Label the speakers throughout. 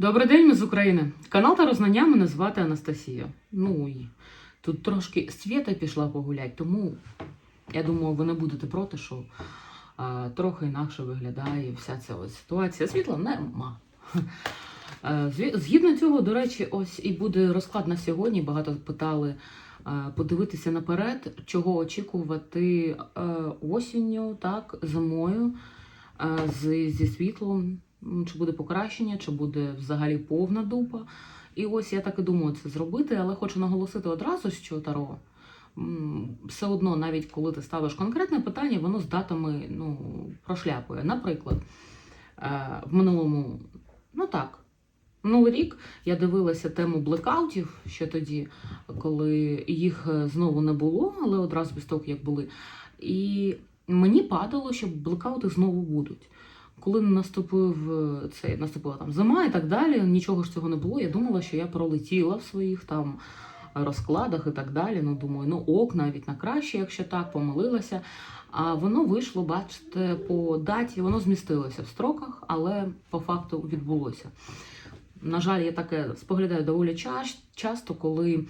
Speaker 1: Добрий день, ми з України. Канал та рознання мене звати Анастасія. Ну і тут трошки світа пішла погулять, тому я думаю, ви не будете проти, що а, трохи інакше виглядає вся ця ось ситуація. Світла нема. Е, Згідно цього, до речі, ось і буде розклад на сьогодні. Багато питали е, подивитися наперед, чого очікувати е, осінню, так, зимою е, з, зі світлом. Чи буде покращення, чи буде взагалі повна дупа. І ось я так і думаю це зробити, але хочу наголосити одразу, що Таро все одно, навіть коли ти ставиш конкретне питання, воно з датами ну, прошляпує. Наприклад, е, в минулому, ну так, минулий рік я дивилася тему блекаутів ще тоді, коли їх е, знову не було, але одразу без того, як були. І мені падало, що блекаути знову будуть. Коли наступив е, цей наступила там зима і так далі, нічого ж цього не було. Я думала, що я пролетіла в своїх там розкладах і так далі. Ну думаю, ну ок, навіть на краще, якщо так, помилилася. А воно вийшло, бачите, по даті, воно змістилося в строках, але по факту відбулося. На жаль, я таке споглядаю доволі часто, коли е,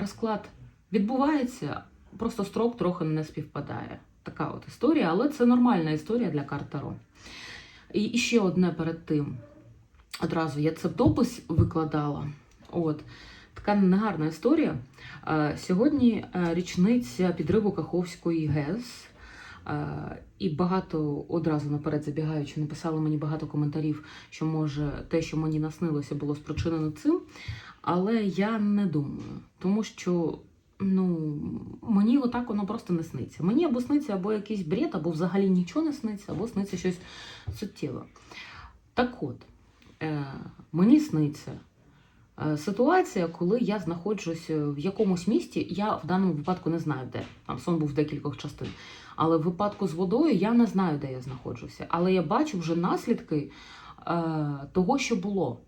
Speaker 1: розклад відбувається, просто строк трохи не співпадає. Така от історія, але це нормальна історія для карт Таро. І, ще одне перед тим. Одразу я це в допис викладала. От. Така негарна історія. Е, Сьогодні е, річниця підриву Каховської ГЕС. Е, І багато одразу наперед забігаючи, написали мені багато коментарів, що може те, що мені наснилося, було спричинено цим. Але я не думаю, тому що ну, мені отак воно просто не сниться. Мені або сниться або якийсь бред, або взагалі нічого не сниться, або сниться щось суттєве. Так от, е, мені сниться е, ситуація, коли я знаходжусь в якомусь місті, я в даному випадку не знаю, де. Там сон був в декількох частин. Але в випадку з водою я не знаю, де я знаходжуся. Але я бачу вже наслідки е, того, що було.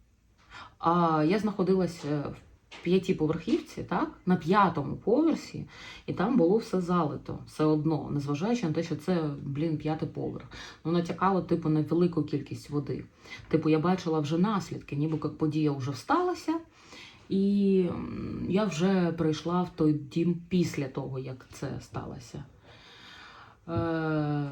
Speaker 1: А я знаходилася в п'ятиповерхівці, так, на п'ятому поверсі, і там було все залито, все одно, незважаючи на те, що це, блін, п'ятий поверх. Ну, натякало, типу, на велику кількість води. Типу, я бачила вже наслідки, ніби як подія вже сталася, і я вже прийшла в той дім після того, як це сталося. Е...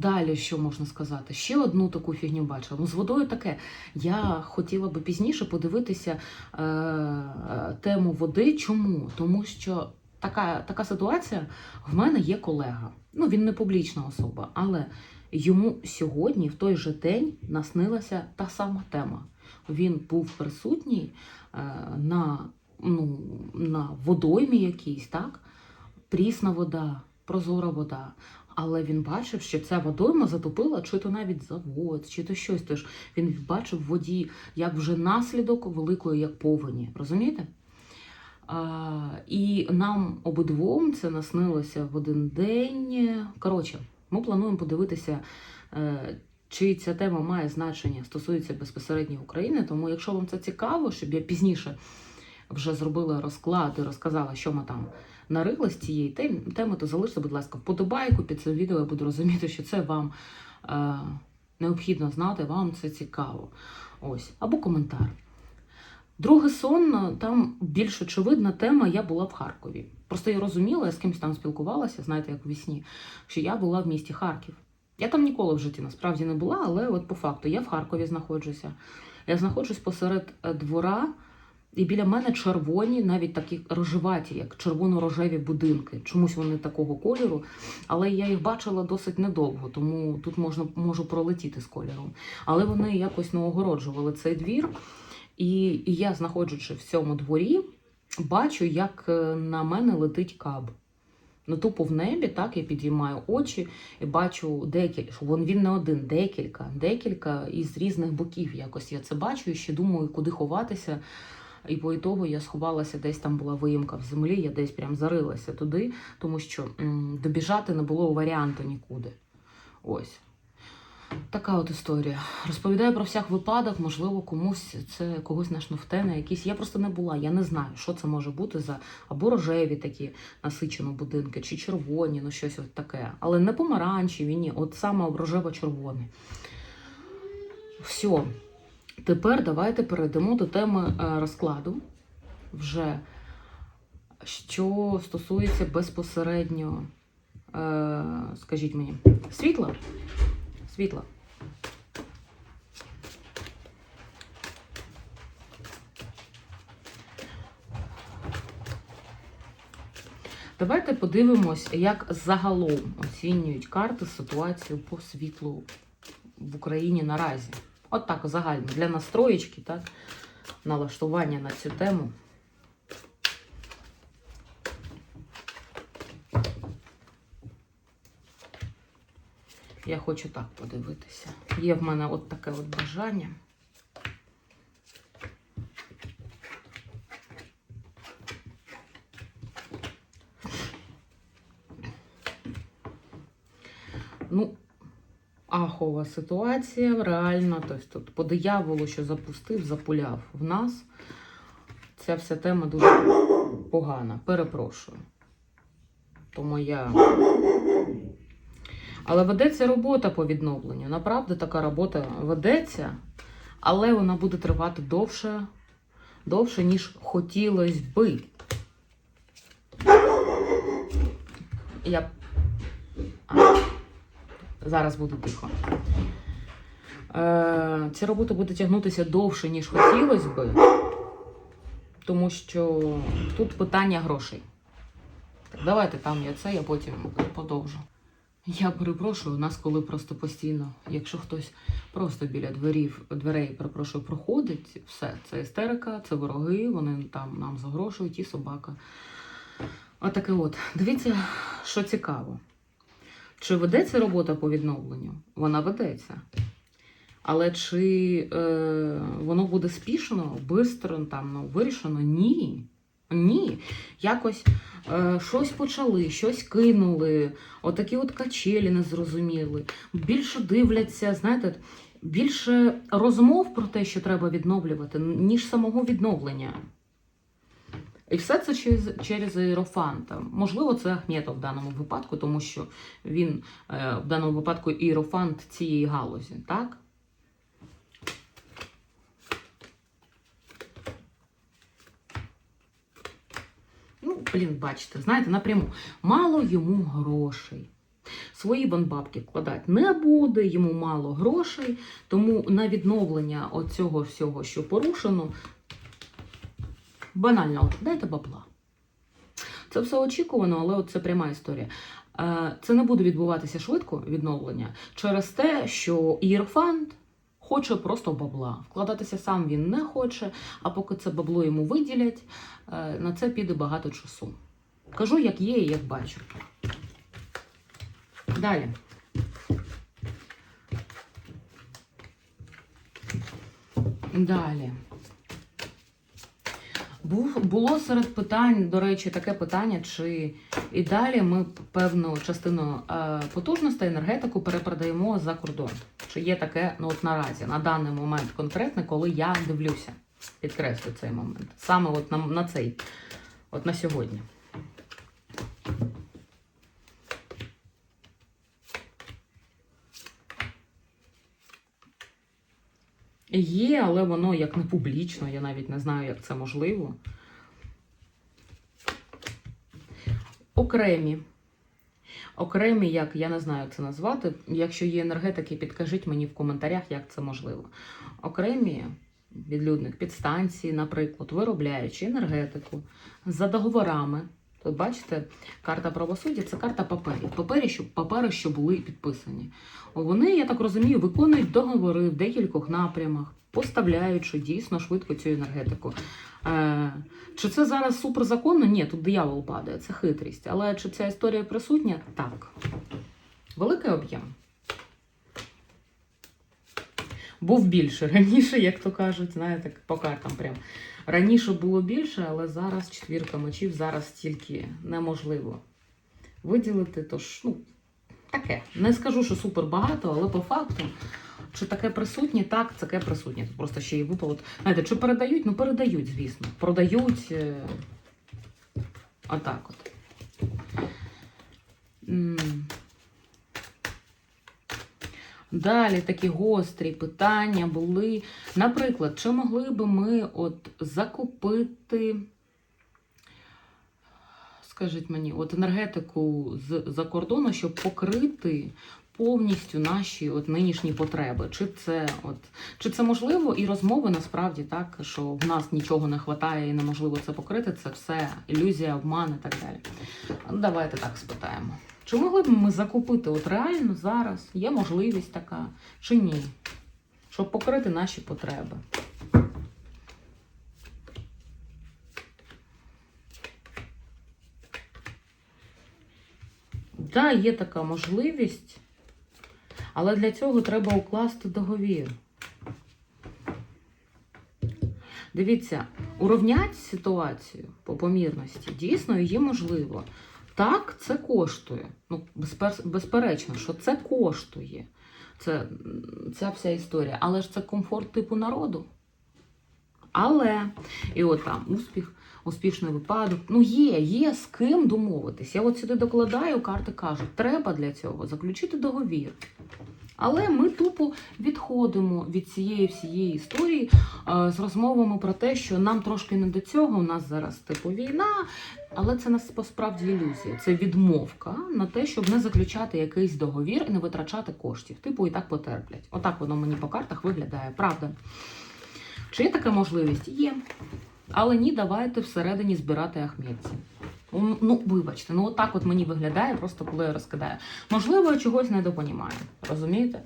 Speaker 1: Далі, що можна сказати? Ще одну таку фігню бачила. Ну, з водою таке. Я хотіла би пізніше подивитися е, тему води. Чому? Тому що така, така ситуація в мене є колега. Ну, він не публічна особа, але йому сьогодні, в той же день, наснилася та сама тема. Він був присутній е, на, ну, на водоймі якійсь, так? Прісна вода, прозора вода. Але він бачив, що ця водойма затопила чи то навіть завод, чи то щось. Тож він бачив в воді як вже наслідок великої як повені. Розумієте? А, і нам обидвом це наснилося в один день. Коротше, ми плануємо подивитися, е, чи ця тема має значення, стосується безпосередньо України. Тому, якщо вам це цікаво, щоб я пізніше вже зробила розклад і розказала, що ми там нарили з цієї теми, то залиште, будь ласка, вподобайку під цим відео. Я буду розуміти, що це вам е, необхідно знати, вам це цікаво. Ось, або коментар. Другий сон, там більш очевидна тема, я була в Харкові. Просто я розуміла, я з кимось там спілкувалася, знаєте, як в вісні, що я була в місті Харків. Я там ніколи в житті насправді не була, але от по факту я в Харкові знаходжуся. Я знаходжусь посеред е, двора, і біля мене червоні, навіть такі рожеваті, як червоно-рожеві будинки. Чомусь вони такого кольору, але я їх бачила досить недовго, тому тут можна можу пролетіти з кольором. Але вони якось не огороджували цей двір. І, і я, знаходжучи в цьому дворі, бачу, як е, на мене летить каб. Ну, тупо в небі, так, я підіймаю очі і бачу декілька, він, він не один, декілька, декілька із різних боків. Якось я це бачу і ще думаю, куди ховатися. І по ітогу я сховалася, десь там була виїмка в землі, я десь прям зарилася туди, тому що добіжати не було варіанту нікуди. Ось. Така от історія. Розповідаю про всяк випадок, можливо, комусь це когось нашновте якісь. Я просто не була, я не знаю, що це може бути за або рожеві такі насичені будинки, чи червоні, ну щось от таке. Але не помаранчеві, ні, от саме рожево-червоний. Все. Тепер давайте перейдемо до теми е, розкладу. Вже що стосується безпосередньо, е, скажіть мені, світла? Світла. Давайте подивимось, як загалом оцінюють карти ситуацію по світлу в Україні наразі. От так загально для настроєчки, так, налаштування на цю тему. Я хочу так подивитися. Є в мене от таке от бажання. Ну, ахова ситуація, реально. Тобто тут по дияволу, що запустив, запуляв в нас. Ця вся тема дуже погана. Перепрошую. То моя. Але ведеться робота по відновленню. Направду така робота ведеться, але вона буде тривати довше, довше ніж хотілося би. Я. А. Зараз буде тихо. Е, ця робота буде тягнутися довше, ніж хотілося би, тому що тут питання грошей. Так, давайте там я це, я потім подовжу. Я перепрошую, у нас коли просто постійно, якщо хтось просто біля дверів, дверей, перепрошую, проходить, все, це істерика, це вороги, вони там нам загрошують і собака. Отаке от. Дивіться, що цікаво. Чи ведеться робота по відновленню? Вона ведеться. Але чи е, воно буде спішно, швидко, там, ну, вирішено? Ні. Ні. Якось е, щось почали, щось кинули, отакі от качелі незрозуміли. Більше дивляться, знаєте, більше розмов про те, що треба відновлювати, ніж самого відновлення. І все це через, через іерофанта. Можливо, це Ахметов в даному випадку, тому що він е, в даному випадку іерофант цієї галузі, так? Ну, блін, бачите, знаєте, напряму. Мало йому грошей. Свої банбабки вкладати не буде, йому мало грошей, тому на відновлення оцього всього, що порушено, банально, от, дайте бабла. Це все очікувано, але от це пряма історія. Е, Це не буде відбуватися швидко відновлення через те, що Єрфант хоче просто бабла. Вкладатися сам він не хоче, а поки це бабло йому виділять, е, на це піде багато часу. Кажу, як є і як бачу. Далі. Далі. Був, було серед питань, до речі, таке питання, чи і далі ми певну частину е, потужностей енергетику перепродаємо за кордон. Чи є таке ну, от наразі, на даний момент конкретно, коли я дивлюся, підкреслю цей момент. Саме от на, на цей, от на сьогодні. Є, але воно як не публічно, я навіть не знаю, як це можливо. Окремі. Окремі, як я не знаю, як це назвати. Якщо є енергетики, підкажіть мені в коментарях, як це можливо. Окремі відлюдник підстанції, наприклад, виробляючи енергетику за договорами. Тут бачите, карта правосуддя це карта паперів. Папери, що, папери, що були підписані. Вони, я так розумію, виконують договори в декількох напрямах, поставляючи дійсно швидко цю енергетику. Е, чи це зараз суперзаконно? Ні, тут диявол падає, це хитрість. Але чи ця історія присутня? Так. Великий об'єм. Був більше раніше, як то кажуть, знаєте, по картам прям. Раніше було більше, але зараз четвірка мечів, зараз стільки неможливо виділити. Тож, ну, таке. Не скажу, що супер багато, але по факту, чи таке присутнє, так, таке присутнє. Тут просто ще й випало. Знаєте, чи передають? Ну, передають, звісно. Продають. Е... Отак от. Далі такі гострі питання були. Наприклад, чи могли би ми от закупити, скажіть мені, от енергетику з-за кордону, щоб покрити повністю наші от нинішні потреби? Чи це, от, чи це можливо? І розмови насправді так, що в нас нічого не вистачає і неможливо це покрити, це все ілюзія, обман і так далі. Давайте так спитаємо. Чи могли б ми закупити от реально зараз? Є можливість така чи ні? Щоб покрити наші потреби. Так, да, є така можливість, але для цього треба укласти договір. Дивіться, урівняти ситуацію по помірності дійсно її можливо. Так, це коштує. Ну, безперечно, що це коштує. Це ця вся історія. Але ж це комфорт типу народу. Але, і от там успіх, успішний випадок. Ну, є, є з ким домовитись. Я от сюди докладаю, карти кажуть, треба для цього заключити договір. Але ми тупо відходимо від цієї всієї історії е, з розмовами про те, що нам трошки не до цього, у нас зараз типу війна, але це нас посправді ілюзія. Це відмовка на те, щоб не заключати якийсь договір і не витрачати коштів. Типу і так потерплять. Отак воно мені по картах виглядає, правда. Чи є така можливість? Є. Але ні, давайте всередині збирати ахметці. Ну, вибачте, ну отак от мені виглядає, просто коли я розкидаю. Можливо, я чогось недопонімаю, розумієте?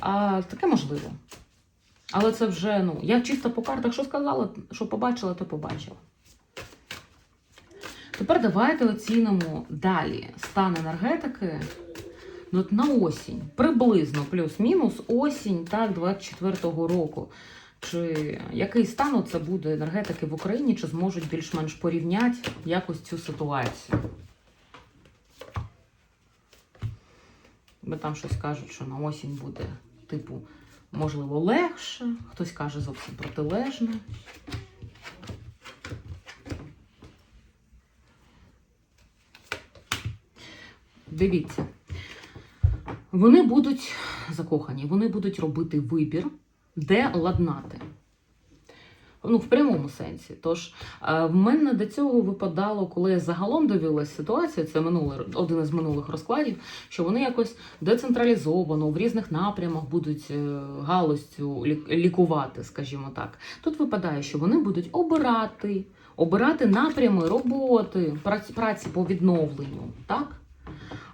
Speaker 1: А, таке можливо. Але це вже, ну, я чисто по картах що сказала, що побачила, то побачила. Тепер давайте оцінимо далі стан енергетики ну, от на осінь. Приблизно плюс-мінус осінь, так, 24-го року. Чи який стан це буде енергетики в Україні, чи зможуть більш-менш порівняти якось цю ситуацію? Бо там щось кажуть, що на осінь буде, типу, можливо, легше, хтось каже зовсім протилежне. Дивіться, вони будуть закохані, вони будуть робити вибір, де ладнати. Ну, в прямому сенсі. Тож е, в мене до цього випадало, коли я загалом дивилася ситуацію, це минулий, один із минулих розкладів, що вони якось децентралізовано в різних напрямах будуть е, лі- лікувати, скажімо так. Тут випадає, що вони будуть обирати, обирати напрями роботи, праці по відновленню, так?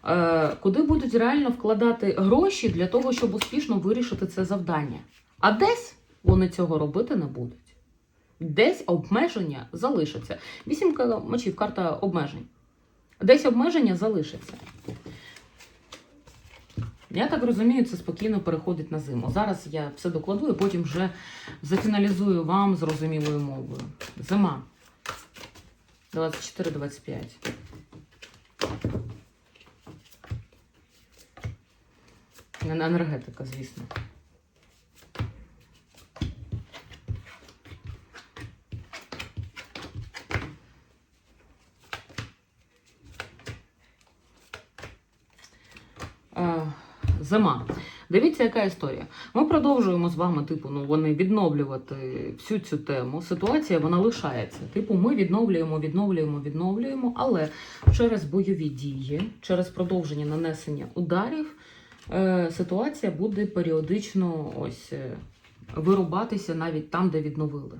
Speaker 1: Е, куди будуть реально вкладати гроші для того, щоб успішно вирішити це завдання. А десь вони цього робити не будуть. Десь обмеження залишаться. Вісімка мечів, карта обмежень. Десь обмеження залишиться. Я так розумію, це спокійно переходить на зиму. Зараз я все докладу і потім вже зафіналізую вам зрозумілою мовою. Зима. 24-25. Не на енергетика, звісно. Е, Зима. Дивіться, яка історія. Ми продовжуємо з вами, типу, ну вони відновлювати всю цю тему. Ситуація вона лишається. Типу, ми відновлюємо, відновлюємо, відновлюємо, але через бойові дії, через продовження нанесення ударів, ситуація буде періодично ось е, вирубатися навіть там, де відновили.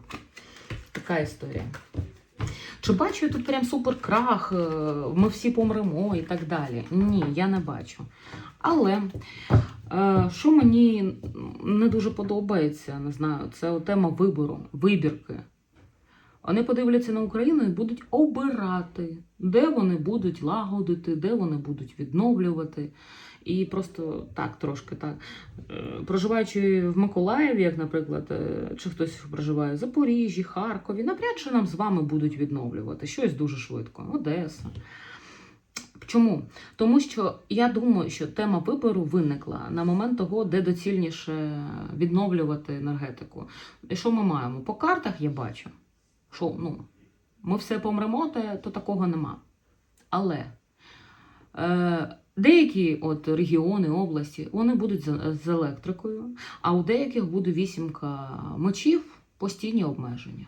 Speaker 1: Така історія. Чи бачу я тут прям супер крах, е, ми всі помремо і так далі? Ні, я не бачу. Але е, що мені не дуже подобається, не знаю, це тема вибору, вибірки. Вони подивляться на Україну і будуть обирати, де вони будуть лагодити, де вони будуть відновлювати. І просто так, трошки так. Е, Проживаючи в Миколаєві, як, наприклад, е, чи хтось проживає в Запоріжжі, Харкові, навряд чи нам з вами будуть відновлювати щось дуже швидко. Одеса. Чому? Тому що я думаю, що тема вибору виникла на момент того, де доцільніше відновлювати енергетику. І що ми маємо? По картах я бачу, що ну, ми все помремо, то, такого нема. Але е, Деякі от регіони, області, вони будуть з, електрикою, а у деяких буде вісімка мечів, постійні обмеження.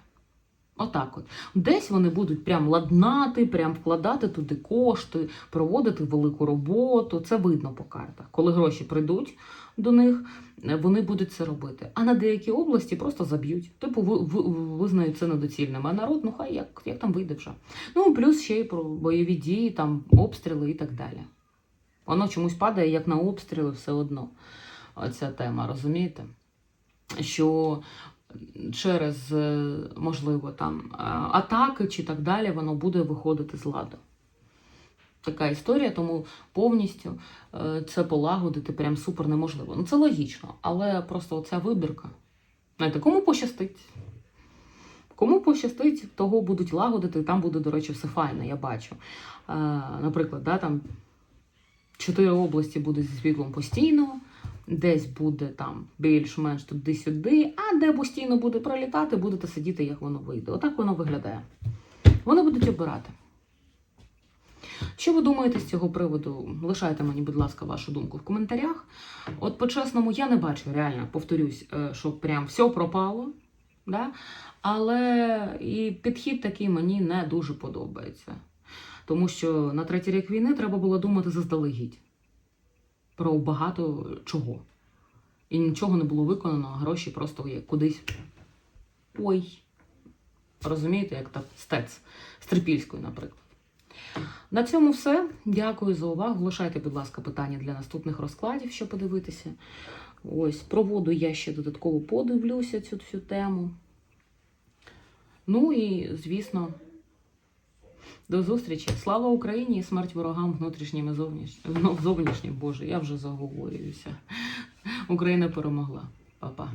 Speaker 1: Отак от. Десь вони будуть прям ладнати, прям вкладати туди кошти, проводити велику роботу. Це видно по картах. Коли гроші прийдуть до них, вони будуть це робити. А на деякі області просто заб'ють. Типу, ви, ви, визнають це недоцільним. А народ, ну хай як, як там вийде вже. Ну, плюс ще й про бойові дії, там обстріли і так далі. Воно чомусь падає як на обстріли все одно. Оця тема, розумієте? Що через, е, можливо, там е, атаки чи так далі, воно буде виходити з ладу. Така історія, тому повністю е, це полагодити прям супер неможливо. Ну це логічно, але просто оця вибірка. Знаєте, кому пощастить? Кому пощастить, того будуть лагодити, і там буде, до речі, все файно, я бачу. Наприклад, да, там чотири області буде зі світлом постійно, десь буде там більш-менш туди-сюди, а де постійно буде пролітати, будете сидіти, як воно вийде. Отак воно виглядає. Вони будуть обирати. Що ви думаєте з цього приводу? Лишайте мені, будь ласка, вашу думку в коментарях. От по-чесному, я не бачу, реально, повторюсь, е, що прям все пропало. Да? Але і підхід такий мені не дуже подобається. Тому що на третій рік війни треба було думати заздалегідь про багато чого. І нічого не було виконано, а гроші просто кудись. Ой. Розумієте, як так стець з Трипільською, наприклад. На цьому все. Дякую за увагу. Лишайте, будь ласка, питання для наступних розкладів, що подивитися. Ось, про воду я ще додатково подивлюся цю всю тему. Ну і, звісно, до зустрічі. Слава Україні і смерть ворогам внутрішнім і зовнішнім. Ну, зовнішнім, Боже, я вже заговорююся. Україна перемогла. Па-па.